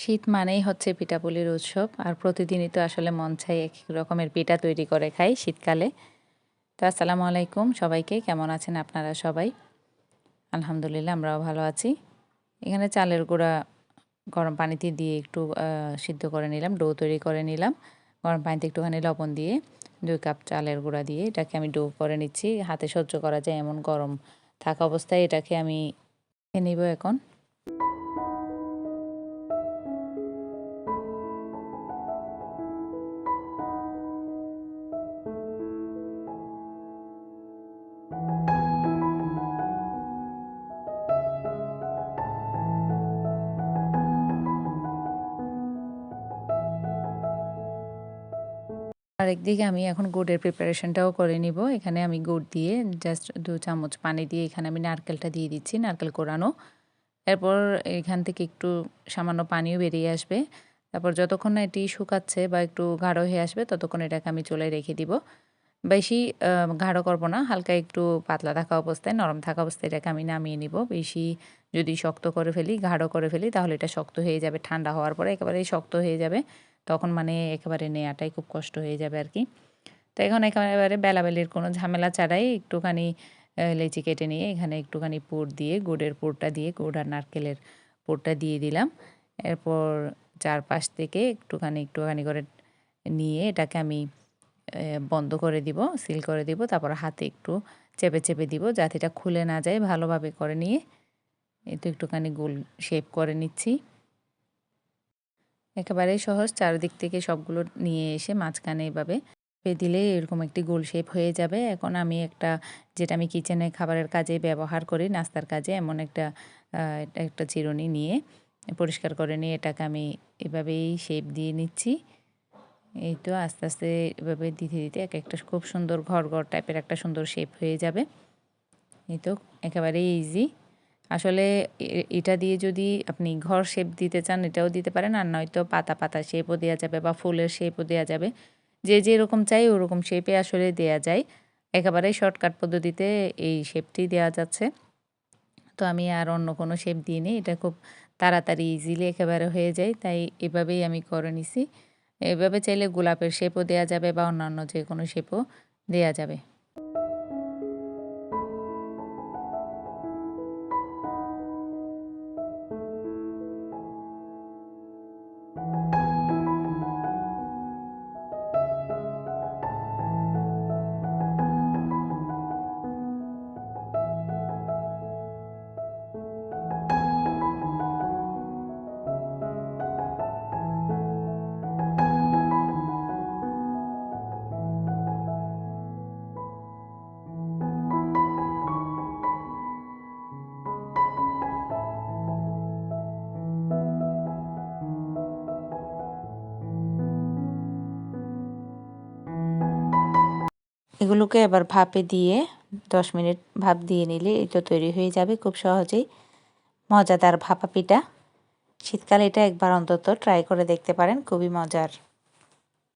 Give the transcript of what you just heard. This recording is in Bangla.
শীত মানেই হচ্ছে পিঠাপুলির উৎসব, আর প্রতিদিনই তো আসলে মন চাই এক রকমের পিঠা তৈরি করে খাই শীতকালে। তো আসসালামু আলাইকুম সবাইকে, কেমন আছেন আপনারা সবাই? আলহামদুলিল্লাহ, আমরাও ভালো আছি। এখানে চালের গুঁড়া গরম পানিতে দিয়ে একটু সিদ্ধ করে নিলাম, ডো তৈরি করে নিলাম। গরম পানিতে একটুখানি লবণ দিয়ে দুই কাপ চালের গুঁড়া দিয়ে এটাকে আমি ডো করে নিচ্ছি। হাতে সহ্য করা যায় এমন গরম থাকা অবস্থায় এটাকে আমি নিব এখন। আর একদিকে আমি এখন গুড়ের প্রিপারেশনটাও করে নিব। এখানে আমি গুড় দিয়ে জাস্ট দু চামচ পানি দিয়ে এখানে আমি নারকেলটা দিয়ে দিচ্ছি, নারকেল কোরানো। এরপর এখান থেকে একটু সামান্য পানিও বেরিয়ে আসবে। তারপর যতক্ষণ না এটি শুকাচ্ছে বা একটু গাঢ় হয়ে আসবে, ততক্ষণ এটাকে আমি চলে রেখে দিব। বেশি গাঢ় করব না, হালকা একটু পাতলা থাকা অবস্থায়, নরম থাকা অবস্থায় এটাকে আমি নামিয়ে নিব। বেশি যদি শক্ত করে ফেলি, গাঢ় করে ফেলি, তাহলে এটা শক্ত হয়ে যাবে। ঠান্ডা হওয়ার পরে একেবারেই শক্ত হয়ে যাবে। তখন মানে একেবারে নেওয়াটাই খুব কষ্ট হয়ে যাবে আর কি। তো এখন একেবারে বেলাবেলির কোনো ঝামেলা ছাড়াই একটুখানি লেচি কেটে নিয়ে এখানে একটুখানি পুর দিয়ে, গুড়ের পুরটা দিয়ে, গুড় আর নারকেলের পুরটা দিয়ে দিলাম। এরপর চারপাশ থেকে একটুখানি একটুখানি করে নিয়ে এটাকে আমি বন্ধ করে দিব, সিল করে দিব, তারপর হাতে একটু চেপে চেপে দিব যাতে এটা খুলে না যায়, ভালোভাবে করে নিয়ে একটু, একটুখানি গোল শেপ করে নিচ্ছি। একেবারেই সহজ। চারদিক থেকে সবগুলো নিয়ে এসে মাঝখানে এভাবে দিলে এরকম একটি গোল শেপ হয়ে যাবে। এখন আমি একটা, যেটা আমি কিচেনে খাবারের কাজে ব্যবহার করি, নাস্তার কাজে, এমন একটা একটা চিরুনি নিয়ে পরিষ্কার করে নিয়ে এটাকে আমি এভাবেই শেপ দিয়ে নিচ্ছি। এই তো আস্তে আস্তে এভাবে দিতে দিতে এক একটা খুব সুন্দর ঘর ঘর টাইপের একটা সুন্দর শেপ হয়ে যাবে। এই তো একেবারেই ইজি আসলে এটা দিয়ে যদি আপনি ঘর শেপ দিতে চান, এটাও দিতে পারেন। আর নয়তো পাতা পাতা শেপও দেওয়া যাবে বা ফুলের শেপও দেওয়া যাবে। যে যেরকম চাই ওরকম শেপে আসলে দেওয়া যায়। একেবারেই শর্টকাট পদ্ধতিতে এই শেপটি দেওয়া যাচ্ছে। তো আমি আর অন্য কোনো শেপ দিইনি এটা খুব তাড়াতাড়ি ইজিলি একেবারে হয়ে যায়। তাই এভাবেই আমি করে নিছি। এভাবে চাইলে গোলাপের শেপও দেওয়া যাবে বা অন্যান্য যে কোনো শেপও দেওয়া যাবে। এগুলোকে এবার ভাপে দিয়ে দশ মিনিট ভাপ দিয়ে নিলে এই তো তৈরি হয়ে যাবে খুব সহজেই। মজাদার ভাপা পিঠা। শীতকালে এটা একবার অন্তত ট্রাই করে দেখতে পারেন, খুবই মজার।